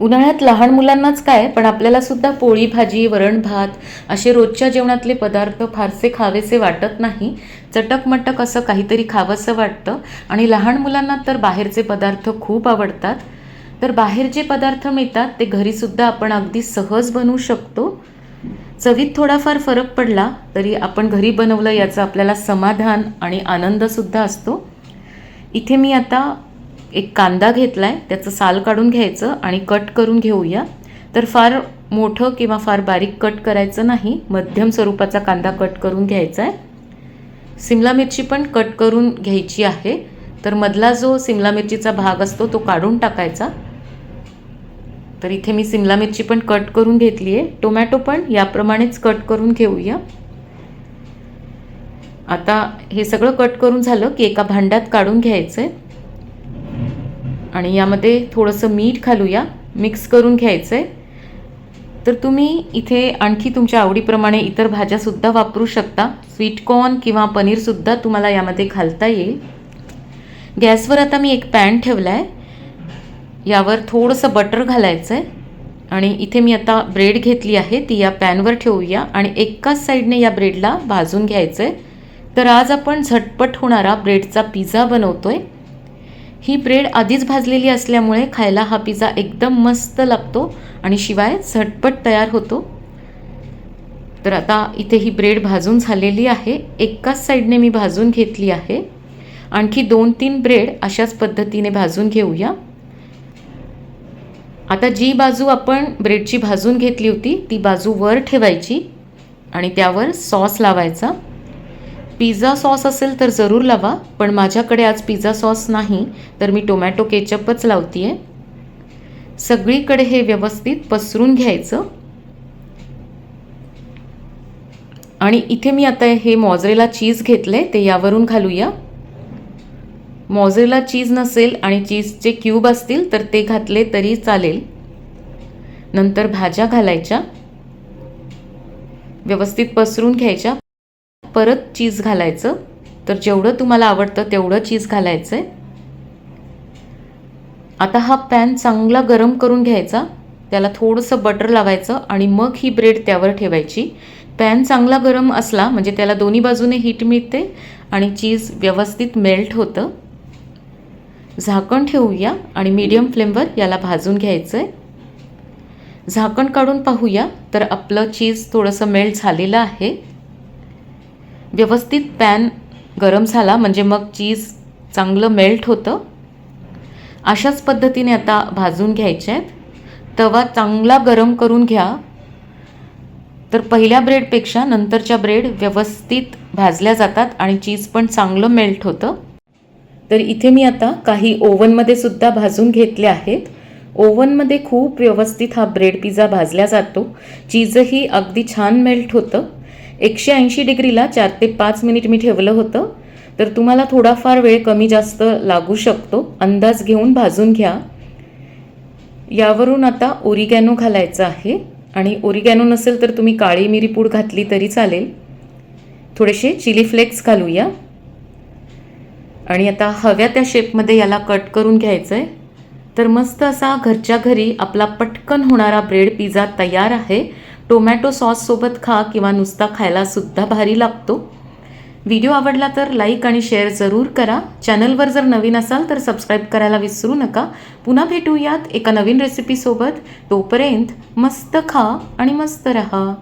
उन्हाळ्यात लहान मुलांनाच काय पण आपल्याला सुद्धा पोळी भाजी वरण भात असे रोजच्या जेवणातले पदार्थ फारसे खावेसे वाटत नाही. चटकमटक असं काहीतरी खावंसं वाटतं. आणि लहान मुलांना तर बाहेरचे पदार्थ खूप आवडतात. तर बाहेर जे पदार्थ मिळतात ते घरीसुद्धा आपण अगदी सहज बनवू शकतो. चवीत थोडाफार फरक पडला तरी आपण घरी बनवलं याचं आपल्याला समाधान आणि आनंदसुद्धा असतो. इथे मी आता एक कांदा घेतला आहे त्याचं साल काढून घ्यायचं आणि कट करून घेऊया. तर फार मोठं किंवा फार बारीक कट करायचं नाही मध्यम स्वरूपाचा कांदा कट करून घ्यायचा आहे सिमला मिरची पण कट करून घ्यायची आहे. तर मधला जो सिमला मिरचीचा भाग असतो तो काढून टाकायचा. तर इथे मी सिमला मिरची पण कट करून घेतली आहे. टोमॅटो पण याप्रमाणेच कट करून घेऊया. आता हे सगळं कट करून झालं की एका भांड्यात काढून घ्यायचं आहे आणि यामध्ये थोडंसं मीठ घालूया. मिक्स करून घ्यायचं आहे तर तुम्ही इथे आणखी तुमच्या आवडीप्रमाणे इतर भाज्यासुद्धा वापरू शकता. स्वीटकॉर्न किंवा पनीरसुद्धा तुम्हाला यामध्ये घालता येईल. गॅसवर आता मी एक पॅन ठेवला आहे यावर थोडंसं बटर घालायचं आहे आणि इथे मी आता ब्रेड घेतली आहे. ती या पॅनवर ठेवूया. आणि एकाच साईडने या ब्रेडला भाजून घ्यायचं आहे तर आज आपण झटपट होणारा ब्रेडचा पिझ्झा बनवतो आहे ही ब्रेड आधीच भाजलेली असल्यामुळे खायला हा पिझ्झा एकदम मस्त लागतो आणि शिवाय झटपट तयार होतो. तर आता इथे ही ब्रेड भाजून झालेली आहे. एकाच साईडने मी भाजून घेतली आहे. आणखी दोन तीन ब्रेड अशाच पद्धतीने भाजून घेऊया. आता जी बाजू आपण ब्रेडची भाजून घेतली होती ती बाजू वर ठेवायची आणि त्यावर सॉस लावायचा. पिझ्झा सॉस असेल तर जरूर लावा पण माझ्याकडे आज पिझ्झा सॉस नाही तर मी टोमॅटो केचपच लावते आहे सगळीकडे हे व्यवस्थित पसरून घ्यायचं. आणि इथे मी आता हे मॉझरेला चीज घेतलं आहे ते यावरून घालूया. मॉझरेला चीज नसेल आणि चीजचे क्यूब असतील तर ते घातले तरी चालेल. नंतर भाज्या घालायच्या. व्यवस्थित पसरून घ्यायच्या. परत चीज घालायचं. तर जेवढं तुम्हाला आवडतं तेवढं चीज घालायचं आहे आता हा पॅन चांगला गरम करून घ्यायचा. त्याला थोडंसं बटर लावायचं आणि मग ही ब्रेड त्यावर ठेवायची. पॅन चांगला गरम असला म्हणजे त्याला दोन्ही बाजूने हीट मिळते आणि चीज व्यवस्थित मेल्ट होतं. झाकण ठेवूया आणि मीडियम फ्लेमवर याला भाजून घ्यायचं आहे झाकण काढून पाहूया. तर आपलं चीज थोडंसं मेल्ट झालेलं आहे. व्यवस्थित पॅन गरम झाला म्हणजे मग चीज चांगलं मेल्ट होतं. अशाच पद्धतीने आता भाजून घ्यायचे आहेत. तवा चांगला गरम करून घ्या. तर पहिल्या ब्रेडपेक्षा नंतरच्या ब्रेड व्यवस्थित भाजल्या जातात आणि चीज पण चांगलं मेल्ट होतं. तर इथे मी आता काही ओव्हनमध्ये सुद्धा भाजून घेतले आहेत. ओव्हनमध्ये खूप व्यवस्थित हा ब्रेड पिझ्झा भाजला जातो. चीजही अगदी छान मेल्ट होतं. एकशे ऐंशी डिग्रीला चार ते पाच मिनिट मी ठेवलं होतं. तर तुम्हाला थोडाफार वेळ कमी जास्त लागू शकतो. अंदाज घेऊन भाजून घ्या. यावरून आता ओरिगॅनो घालायचं आहे. आणि ओरिगॅनो नसेल तर तुम्ही काळी मिरी पूड घातली तरी चालेल. थोडेसे चिली फ्लेक्स घालूया. आणि आता हव्या त्या शेपमध्ये याला कट करून घ्यायचं आहे तर मस्त असा घरच्या घरी आपला पटकन होणारा ब्रेड पिझ्झा तयार आहे. टोमॅटो सॉससोबत खा किंवा नुसता खायलासुद्धा भारी लागतो. व्हिडिओ आवडला तर लाईक आणि शेअर जरूर करा. चॅनलवर जर नवीन असाल तर सबस्क्राईब करायला विसरू नका. पुन्हा भेटूयात एका नवीन रेसिपीसोबत तोपर्यंत मस्त खा आणि मस्त रहा.